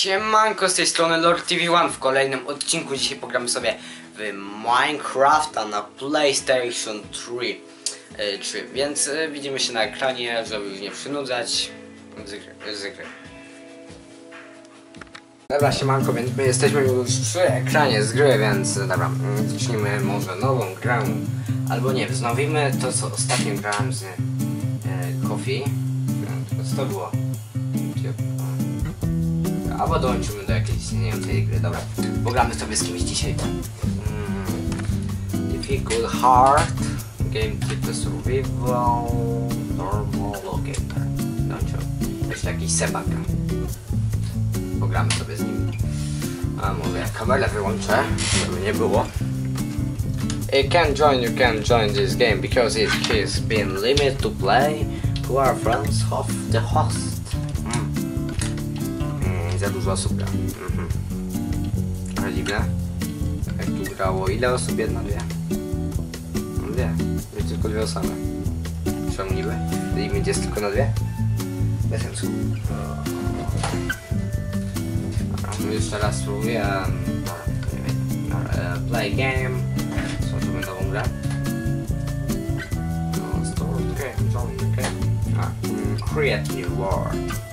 Siemanko, z tej strony Lord TV1 w kolejnym odcinku. Dzisiaj pogramy sobie w Minecrafta na PlayStation 3. E, 3. Więc e, widzimy się na ekranie, żeby już nie przynudzać. Z gry. Z gry. Dobra, siemanko, więc my jesteśmy już przy ekranie z gry, więc e, dobra, mm, zacznijmy może nową grę. Albo nie, wznowimy to, co ostatnio grałem z e, Coffee. E, Co to było? Albo dołączymy do jakiejś istniejącej gry. Dobra, pogramy sobie z kimś dzisiaj. Mm, difficult hard, gamekeeper survival, normal locator. Dołączył. Jeszcze jakiś sebak. Pogramy sobie z nim. A może kamerę wyłączę, żeby nie było. You can join, you can join this game because it has been limited to play who are friends of the host. Dużo osób gra. Mhm. Trochę dziwne. Jak tu grało, ile osób? Jedna, dwie? No Dwie. Jest tylko dwie osoby. Czemu niby? Limit jest tylko na dwie? Bez sensu. No jeszcze raz spróbuję. e, play game. Stworzymy nową grę. No, store game, join game. A, mm, create new world.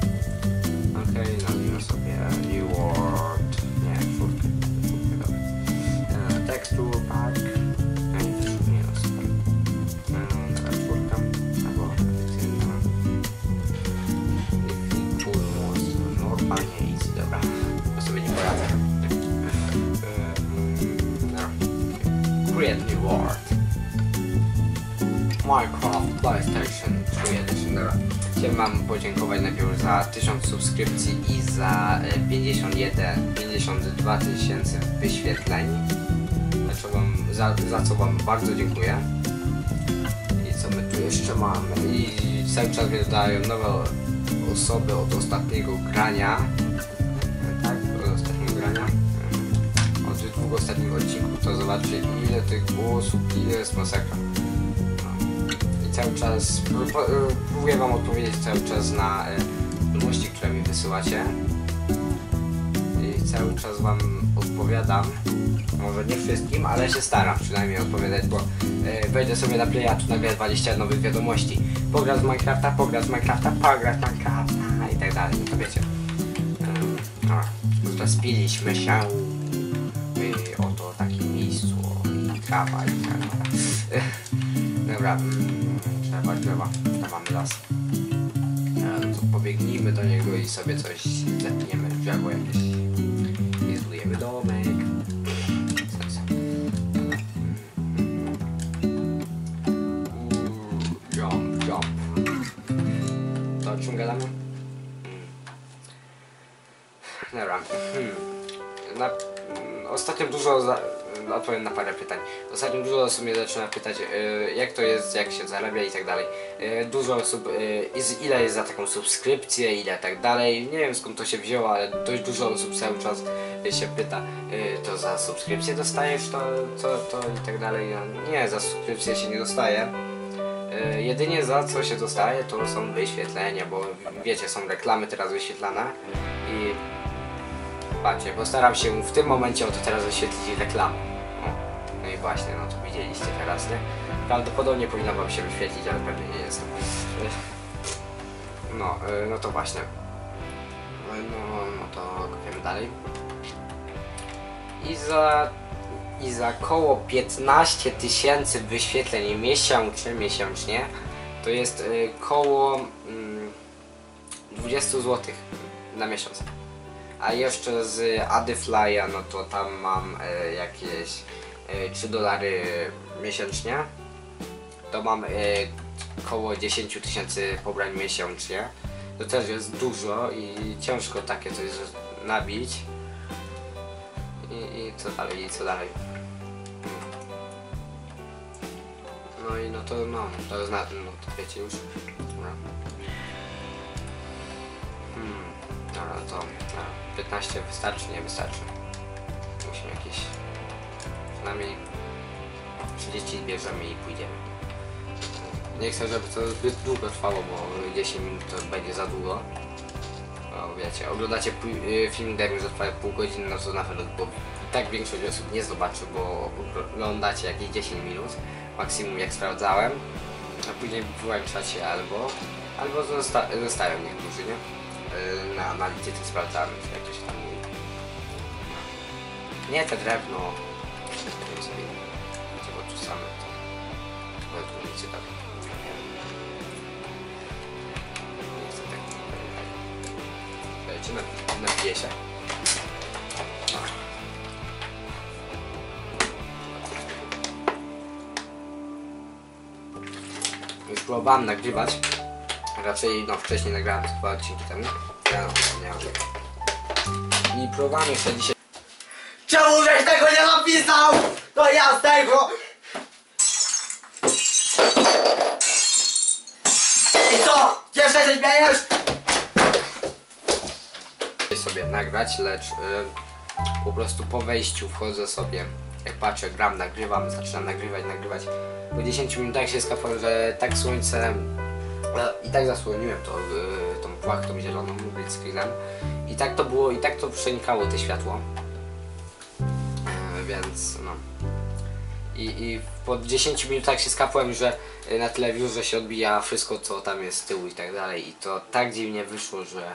Okej, nazwijmy sobie New World. Nie, czwórkę. czwórkę dobra. E, Texture Pack. Nie, też nie jest. E, Dobra, czwórka. Albo inna. Full most. Normalnie easy, dobra. To sobie nie poradzę. E, mm, Dobra. Create New World. Minecraft PlayStation wam podziękować najpierw za 1000 subskrypcji i za e, 51, 52 tysięcy wyświetleń. Za co, wam, za, za co wam bardzo dziękuję. I co my tu jeszcze mamy? I cały czas mnie dodają nowe osoby od ostatniego grania. Tak, od ostatniego grania. Od dwóch ostatnich odcinków to zobaczcie ile tych głosów, ile jest masakra. Cały czas e, próbuję wam odpowiedzieć cały czas na e, wiadomości, które mi wysyłacie. I cały czas wam odpowiadam. Może nie wszystkim, ale się staram przynajmniej odpowiadać, bo e, wejdę sobie na playa, tu nagle 20 nowych wiadomości. Pogra z Minecrafta, pogra z Minecrafta, pogra z Minecrafta i tak dalej, no to wiecie. E, a, Rozpiliśmy się oto takim miejscu i trawa i tak dalej. Dobra, trzeba drzewa, tam mamy las. E, No to pobiegnijmy do niego i sobie coś zepniemy, drzewo jakieś. I zbudujemy domek. Jump, jump. To o czym gadamy? Dobra. Hmm. Na, mm, ostatnio dużo za, odpowiem na parę pytań. Ostatnio dużo osób mnie zaczyna pytać, e, jak to jest, jak się zarabia i tak dalej. E, dużo osób, e, ile jest za taką subskrypcję, ile tak dalej. Nie wiem skąd to się wzięło, ale dość dużo osób cały czas się pyta, to za subskrypcję dostajesz to, to, to i tak dalej. Nie, za subskrypcję się nie dostaje. Jedynie za co się dostaje to są wyświetlenia, bo wiecie, są reklamy teraz wyświetlane i patrzcie, postaram się w tym momencie oto teraz wyświetlić reklamę. Właśnie, no to widzieliście teraz, nie? Prawdopodobnie powinna wam się wyświetlić, ale pewnie nie jestem. No, e, no to właśnie. No, no, no to kopiemy dalej. I za i za koło 15 tysięcy wyświetleń miesięcznie, miesięcznie to jest y, koło mm, 20 zł na miesiąc. A jeszcze z Adyfly'a, no to tam mam jakieś 3 dolary miesięcznie. To mam y, koło 10 tysięcy pobrań miesięcznie. To też jest dużo i ciężko takie coś nabić. I, I co dalej, i co dalej. No i no to no, to zna, no to wiecie już. Dobra. Hmm, dobra, to dobra, 15 wystarczy, nie wystarczy. Musimy jakieś przynajmniej 30 bierzemy i pójdziemy. Nie chcę, żeby to zbyt długo trwało, bo 10 minut to będzie za długo. no wiecie, oglądacie y, film, gdy już trwa pół godziny, no to na pewno, bo tak większość osób nie zobaczy, bo oglądacie jakieś 10 minut, maksimum jak sprawdzałem, a później wyłączacie albo, albo zosta- zostają niektórzy, nie? Y, Na analizie to sprawdzałem, jak to się tam mówi. Nie te drewno, nie sobie, tego tu same, to nic tak. Nie chcę tak Lecimy na piesie. Już próbowałem nagrywać. Raczej no wcześniej nagrałem dwa odcinki temu. Ja no, nie mam. I próbowałem jeszcze dzisiaj. Czemu żeś tego nie napisał? To ja z tego! I co? Jeszcze się śmiejesz? sobie nagrać, lecz y, po prostu po wejściu wchodzę sobie, jak patrzę, gram, nagrywam, zaczynam nagrywać, nagrywać. Po 10 minutach się skapłem, że tak słońce e, i tak zasłoniłem to, y, tą płachtą zieloną green screenem i tak to było, i tak to przenikało te światło. Więc no. I, I po 10 minutach się skapłem, że y, na telewizorze się odbija wszystko co tam jest z tyłu i tak dalej i to tak dziwnie wyszło, że e,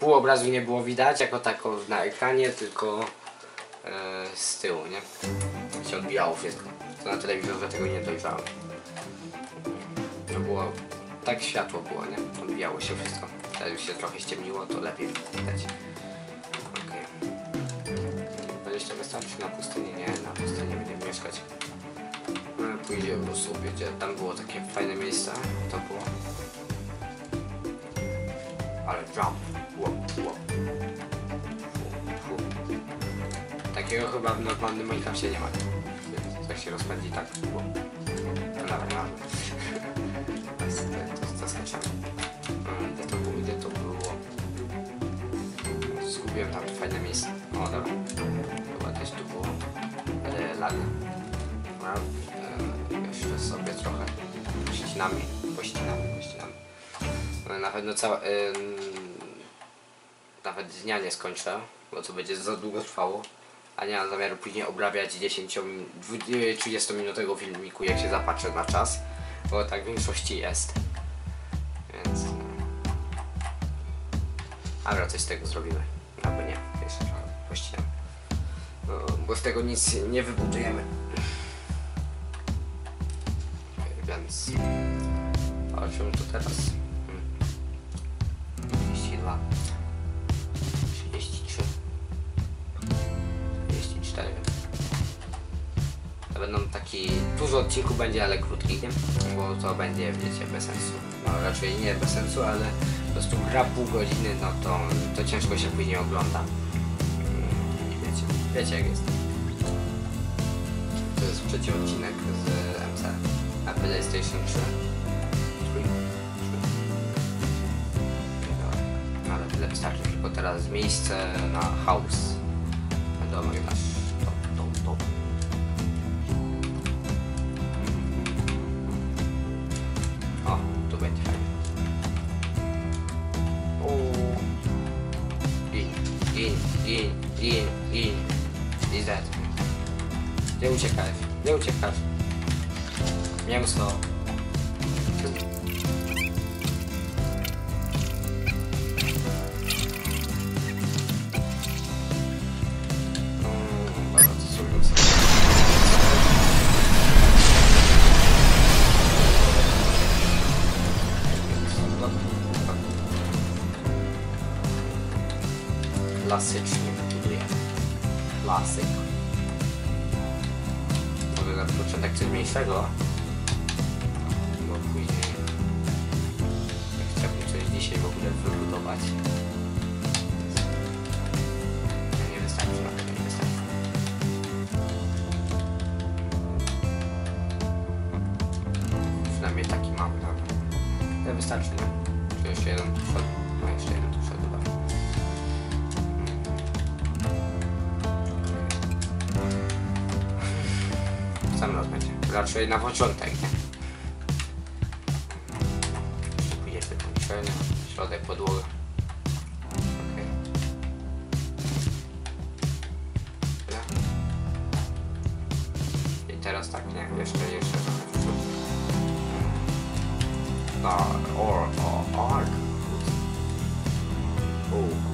pół obrazu nie było widać jako tako na ekranie, tylko e, z tyłu, nie? Się odbijało wszystko. To na telewizorze tego nie dojrzałem. To było, tak światło było, nie? Odbijało się wszystko. Teraz już się trochę ściemniło, to lepiej widać. 20 wystarczy na pustyni? Nie, na pustyni będziemy mieszkać. No, Pójdziemy po sobie, gdzie tam było takie fajne miejsce. To było. Ale jump. Łop, łop. Takiego chyba w normalnym Minecrafcie nie ma. Jak się rozpędzi tak. Łop. No dobra. To zaskoczenie. Mm, Gdzie to było? Gdzie to było? Zgubiłem tam fajne miejsce. Dobra. E, jeszcze sobie trochę pościnamy. Pościnamy, pościnamy. E, Na pewno cała... ym, nawet dnia nie skończę, bo to będzie za długo trwało. A nie mam zamiaru później obrabiać 10 min- dwu- 30 minutowego filmiku jak się zapatrzę na czas, bo tak w większości jest. Więc... no. Ale coś z tego zrobimy. Albo nie, jeszcze trochę pościnam. No, bo z tego nic nie wybudujemy. Więc... O czym to teraz? Hmm. 32 33 44 To będą taki... Dużo odcinków będzie, ale krótkich, nie? Bo to będzie, wiecie, bez sensu. No raczej nie bez sensu, ale po prostu gra pół godziny, no to, to ciężko się później ogląda. Mm, I wiecie, wiecie jak jest. To jest trzeci odcinek z MC. PlayStation 3. Trój- trój- Dobra. No ale wystarczy, tylko teraz miejsce na house. Domek nasz. Klasycznie buduję. Klasyk. Może na początek coś mniejszego. Bo później chciałbym coś dzisiaj w ogóle wybudować. raczej na początek. Pójdzie wykończenie, środek podłoga. Okay. I teraz tak, nie, jeszcze, jeszcze trochę. No, or, or, or. Ooh.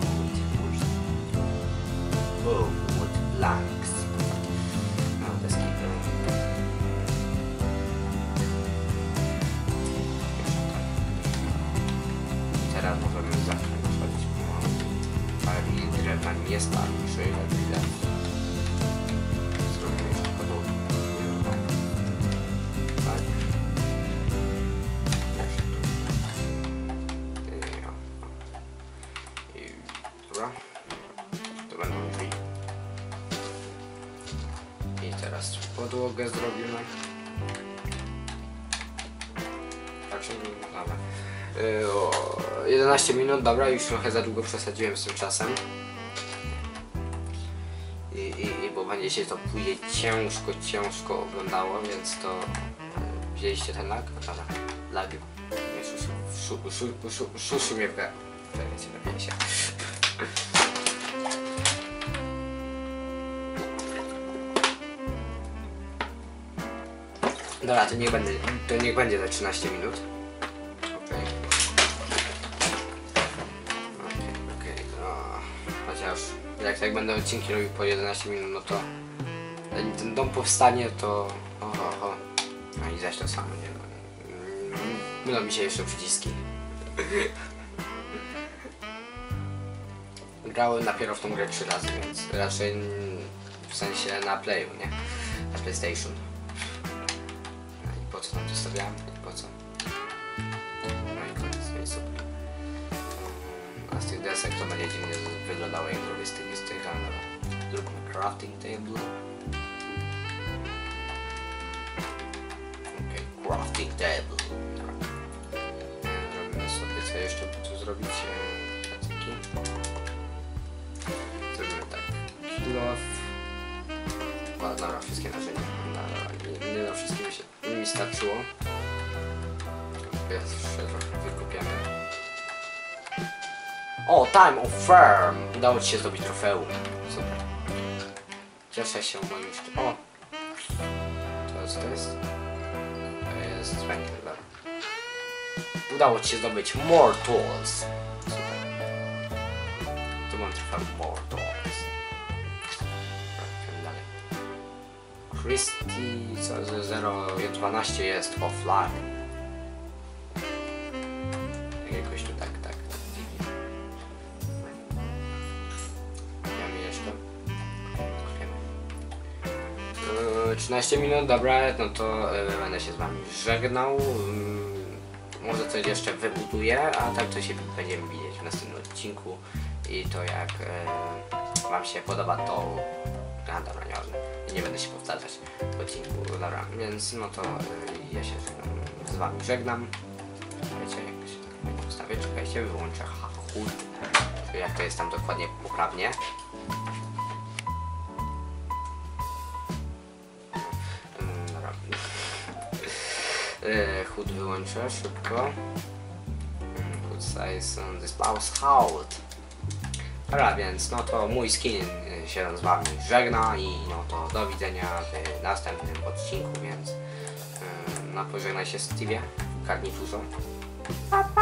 Jest tam, czy jak widać. Zrobimy jeszcze podobnie. Tak. Tak. Jeszcze tu. Dobra. To będą drzwi. I teraz podłogę zrobimy. Tak się dobra. Yy, o, 11 minut, dobra, już trochę za długo przesadziłem z tym czasem. Będzie się to później ciężko, ciężko oglądało, więc to yy, wzięliście ten lag? Dobra, lag. Nie, szuszu, szu, szu, szu, szuszu mnie w. Czekajcie, napiję się. Dobra, to niech będzie, to niech będzie za 13 minut. Jak będę odcinki robił po 11 minut, no to zanim ten dom powstanie, to oho, oho. No i zaś to samo, nie no. Mylą mi się jeszcze przyciski. Grałem dopiero w tą grę 3 razy, więc raczej w sensie na playu, nie? Na PlayStation. No i po co tam zostawiałem? Po co? Tych desek to będzie dziwnie wyglądało jak zrobię z tych random. Zróbmy crafting table. Okej, crafting table. Tak. Zrobimy sobie co jeszcze tu zrobić. e, Patyki. Zrobimy tak. Kill off. O, dobra, wszystkie narzędzia. Dobra, nie, na wszystkie mi, się, mi starczyło. Jeszcze trochę wykupiamy. O, time of firm! Udało ci się zdobyć trofeum. Super. Cieszę się, jeszcze... O! To co to jest? To jest węgiel, dobra. Udało ci się zdobyć more tools. Super. Tu mam trofeum more tools. Dalej. Ze 0.12 jest offline. Jakoś tu 13 minut, dobra, no to yy, będę się z wami żegnał. Yy, może coś jeszcze wybuduję, a tak to się będziemy widzieć w następnym odcinku. I to jak yy, wam się podoba, to... A dobra, nie, nie będę się powtarzać w odcinku, dobra, więc no to yy, ja się z wami żegnam. Wiecie, jak się tak ustawię, czekajcie, wyłączę HUD, jak to jest tam dokładnie poprawnie. E, HUD wyłączę szybko. Mm, HUD size on this mouse hold. Dobra, więc no to mój skin y, się z wami żegna i no to do widzenia w następnym odcinku, więc no pożegnaj się Stevie w garniturze. Pa, pa! Pa.